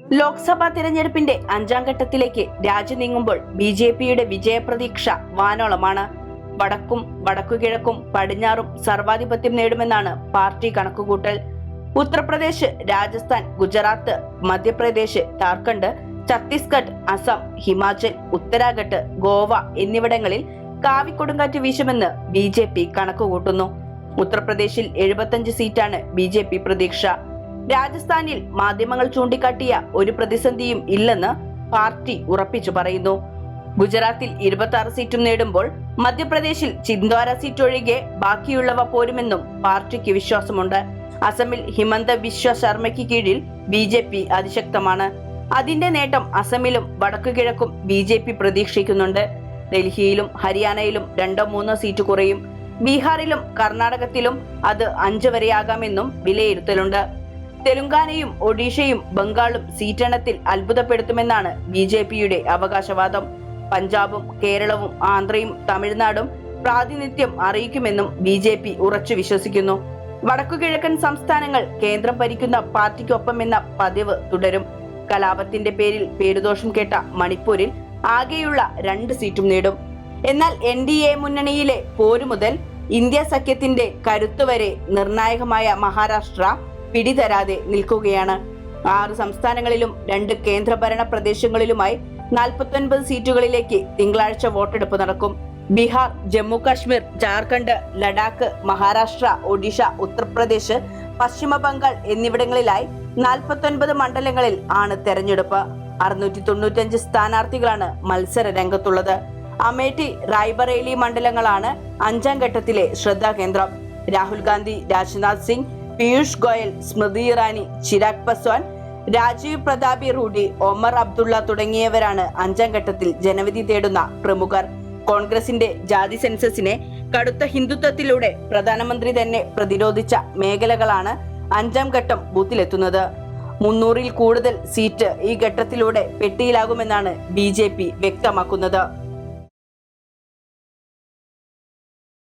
ലോക്സഭാ തിരഞ്ഞെടുപ്പിന്റെ അഞ്ചാം ഘട്ടത്തിലേക്ക് രാജ്യം നീങ്ങുമ്പോൾ ബി ജെ പിയുടെ വിജയപ്രതീക്ഷ വാനോളമാണ്. വടക്കും വടക്കുകിഴക്കും പടിഞ്ഞാറും സർവാധിപത്യം നേടുമെന്നാണ് പാർട്ടി കണക്കുകൂട്ടൽ. ഉത്തർപ്രദേശ് രാജസ്ഥാൻ ഗുജറാത്ത് മധ്യപ്രദേശ് ജാർഖണ്ഡ് ഛത്തീസ്ഗഡ് അസം ഹിമാചൽ ഉത്തരാഖണ്ഡ് ഗോവ എന്നിവിടങ്ങളിൽ കാവിക്കൊടുങ്കാറ്റ് വീശുമെന്ന് ബി ജെ പി കണക്കുകൂട്ടുന്നു. ഉത്തർപ്രദേശിൽ എഴുപത്തഞ്ച് സീറ്റാണ് ബി ജെ പി പ്രതീക്ഷ. രാജസ്ഥാനിൽ മാധ്യമങ്ങൾ ചൂണ്ടിക്കാട്ടിയ ഒരു പ്രതിസന്ധിയും ഇല്ലെന്ന് പാർട്ടി ഉറപ്പിച്ചു പറയുന്നു. ഗുജറാത്തിൽ ഇരുപത്തി ആറ് സീറ്റും നേടുമ്പോൾ മധ്യപ്രദേശിൽ ചിന്ദ്വാര സീറ്റ് ഒഴികെ ബാക്കിയുള്ളവ പോരുമെന്നും പാർട്ടിക്ക് വിശ്വാസമുണ്ട്. അസമിൽ ഹിമന്ത ബിശ്വ ശർമ്മയ്ക്ക് കീഴിൽ ബി ജെ പി അതിശക്തമാണ്. അതിന്റെ നേട്ടം അസമിലും വടക്കുകിഴക്കും ബി ജെ പി പ്രതീക്ഷിക്കുന്നുണ്ട്. ഡൽഹിയിലും ഹരിയാനയിലും രണ്ടോ മൂന്നോ സീറ്റ് കുറയും. ബീഹാറിലും കർണാടകത്തിലും അത് അഞ്ച് വരെയാകാമെന്നും വിലയിരുത്തലുണ്ട്. തെലുങ്കാനയും ഒഡീഷയും ബംഗാളും സീറ്റെണ്ണത്തിൽ അത്ഭുതപ്പെടുത്തുമെന്നാണ് ബി ജെ പിയുടെ അവകാശവാദം. പഞ്ചാബും കേരളവും ആന്ധ്രയും തമിഴ്നാടും പ്രാതിനിധ്യം അറിയിക്കുമെന്നും ബി ജെ പി ഉറച്ചു വിശ്വസിക്കുന്നു. വടക്കുകിഴക്കൻ സംസ്ഥാനങ്ങൾ കേന്ദ്രം ഭരിക്കുന്ന പാർട്ടിക്കൊപ്പമെന്ന പതിവ് തുടരും. കലാപത്തിന്റെ പേരിൽ പേരുദോഷം കേട്ട മണിപ്പൂരിൽ ആകെയുള്ള രണ്ട് സീറ്റും നേടും. എന്നാൽ എൻ ഡി എ മുന്നണിയിലെ പോരു മുതൽ ഇന്ത്യ സഖ്യത്തിന്റെ കരുത്തുവരെ നിർണായകമായ മഹാരാഷ്ട്ര പിടിതരാതെ നിൽക്കുകയാണ്. ആറ് സംസ്ഥാനങ്ങളിലും രണ്ട് കേന്ദ്രഭരണ പ്രദേശങ്ങളിലുമായി നാൽപ്പത്തൊൻപത് സീറ്റുകളിലേക്ക് തിങ്കളാഴ്ച വോട്ടെടുപ്പ് നടക്കും. ബീഹാർ ജമ്മു കാശ്മീർ ജാർഖണ്ഡ് ലഡാക്ക് മഹാരാഷ്ട്ര ഒഡീഷ ഉത്തർപ്രദേശ് പശ്ചിമ ബംഗാൾ എന്നിവിടങ്ങളിലായി നാൽപ്പത്തൊൻപത് മണ്ഡലങ്ങളിൽ ആണ് തെരഞ്ഞെടുപ്പ്. അറുന്നൂറ്റി തൊണ്ണൂറ്റഞ്ച് സ്ഥാനാർത്ഥികളാണ് മത്സര രംഗത്തുള്ളത്. അമേഠി റായ്ബറേലി മണ്ഡലങ്ങളാണ് അഞ്ചാം ഘട്ടത്തിലെ ശ്രദ്ധാകേന്ദ്രം. രാഹുൽ ഗാന്ധി രാജ്നാഥ് സിംഗ് പീയൂഷ് ഗോയൽ സ്മൃതി ഇറാനി ചിരാഗ് പസ്വാൻ രാജീവ് പ്രതാപി റൂഡി ഒമർ അബ്ദുള്ള തുടങ്ങിയവരാണ് അഞ്ചാം ഘട്ടത്തിൽ ജനവിധി തേടുന്ന പ്രമുഖർ. കോൺഗ്രസിന്റെ ജാതി സെൻസസിനെ കടുത്ത ഹിന്ദുത്വത്തിലൂടെ പ്രധാനമന്ത്രി തന്നെ പ്രതിരോധിച്ച മേഖലകളാണ് അഞ്ചാം ഘട്ടം ബൂത്തിലെത്തുന്നത്. മുന്നൂറിൽ കൂടുതൽ സീറ്റ് ഈ ഘട്ടത്തിലൂടെ പെട്ടിയിലാകുമെന്നാണ് ബി വ്യക്തമാക്കുന്നത്.